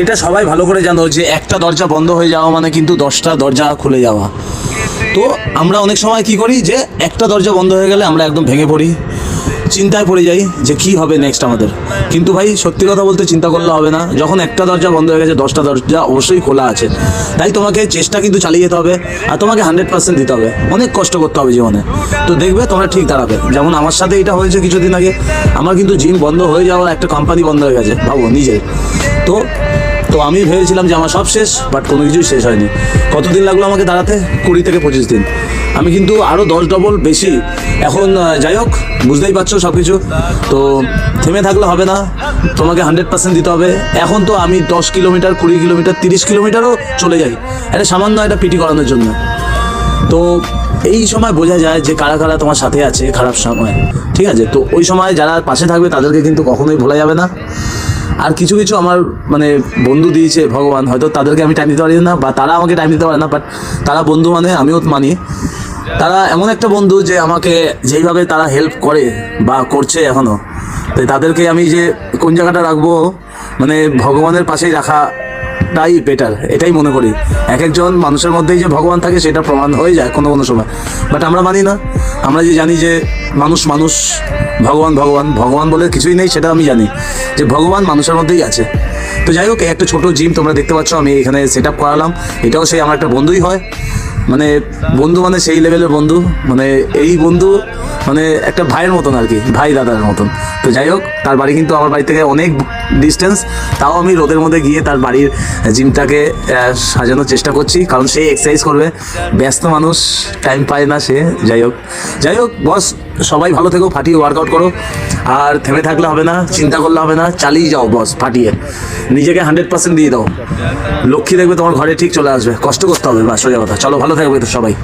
এটা সবাই ভালো করে জানো যে একটা দরজা বন্ধ হয়ে যাওয়া মানে কিন্তু দশটা দরজা খুলে যাওয়া। তো আমরা অনেক সময় কি করি যে একটা দরজা বন্ধ হয়ে গেলে আমরা একদম ভেঙে পড়ি। চিন্তায় পড়ে যাই যে কি হবে নেক্সট আমাদের। কিন্তু ভাই, সত্যি কথা বলতে চিন্তা করলে হবে না। যখন একটা দরজা বন্ধ হয়ে গেছে, দশটা দরজা অবশ্যই খোলা আছে। তাই তোমাকে চেষ্টা কিন্তু চালিয়ে যেতে হবে আর তোমাকে হান্ড্রেড পার্সেন্ট দিতে হবে। অনেক কষ্ট করতে হবে জীবনে। তো দেখবে তোমরা ঠিক দাঁড়াবে। যেমন আমার সাথে এটা হয়েছে কিছুদিন আগে। আমার কিন্তু জিম বন্ধ হয়ে যাওয়ার একটা কোম্পানি বন্ধ হয়ে গেছে, ভাবো নিজের। তো তো আমি ভেবেছিলাম যে আমার সব শেষ বাট কোনো কিছুই শেষ হয়নি। কতদিন লাগল আমাকে দাঁড়াতে? কুড়ি থেকে পঁচিশ দিন। আমি কিন্তু আরও দশ ডবল বেশি। এখন যাই হোক, বুঝতেই পারছ সব কিছু তো থেমে থাকলে হবে না। তোমাকে হান্ড্রেড পার্সেন্ট দিতে হবে। এখন তো আমি দশ কিলোমিটার, কুড়ি কিলোমিটার, তিরিশ কিলোমিটারও চলে যাই। এটা সামান্য একটা পিটি করানোর জন্য। তো এই সময় বোঝা যায় যে কারা কারা তোমার সাথে আছে খারাপ সময়। ঠিক আছে? তো ওই সময় যারা পাশে থাকবে তাদেরকে কিন্তু কখনোই ভোলা যাবে না। আর কিছু কিছু আমার মানে বন্ধু দিয়েছে, ভগবান, হয়তো তাদেরকে আমি টাইম দিতে পারি না বা তারা আমাকে টাইম দিতে পারে না বাট তারা বন্ধু মানে আমিও মানি। তারা এমন একটা বন্ধু যে আমাকে যেইভাবে তারা হেল্প করে বা করছে এখনও তাই তাদেরকে আমি যে কোন জায়গাটা রাখব মানে ভগবানের পাশেই রাখা তাই বেটার এটাই মনে করি। এক একজন মানুষের মধ্যেই যে ভগবান থাকে, সেটা প্রমাণ হয়ে যায় কোনো কোনো সময়। বাট আমরা মানি না। আমরা যে জানি যে মানুষ মানুষ, ভগবান ভগবান ভগবান বলে কিছুই নেই, সেটা আমি জানি। যে ভগবান মানুষের মধ্যেই আছে। তো যাই হোক একটা ছোট জিম তোমরা দেখতে পাচ্ছ, আমি এখানে সেট আপ করালাম। এটাও সেই আমার একটা বন্ধুই হয়। মানে বন্ধু মানে সেই লেভেলের বন্ধু। মানে এই বন্ধু মানে একটা ভাইয়ের মতন আর কি, ভাই দাদার মতন। তো যাই হোক, তার বাড়ি কিন্তু আমার বাড়ি থেকে অনেক ডিস্টেন্স তাও আমি রোদের মধ্যে গিয়ে তার বাড়ির জিমটাকে সাজানোর চেষ্টা করছি, কারণ সে এক্সারসাইজ করবে। ব্যস্ত মানুষ টাইম পায় না সে, যাই হোক। যাই হোক বস সবাই ভালো থেকো, ফাটিয়ে ওয়ার্কআউট করো। আর থেমে থাকলে হবে না, চিন্তা করলে হবে না, চালিয়ে যাও বস ফাটিয়ে। নিজেকে হান্ড্রেড পার্সেন্ট দিয়ে দাও। লক্ষ্মী দেখবে তোমার ঘরে ঠিক চলে আসবে, কষ্ট করতে হবে বা সোজা কথা। চলো, ভালো থাকবে তো সবাই।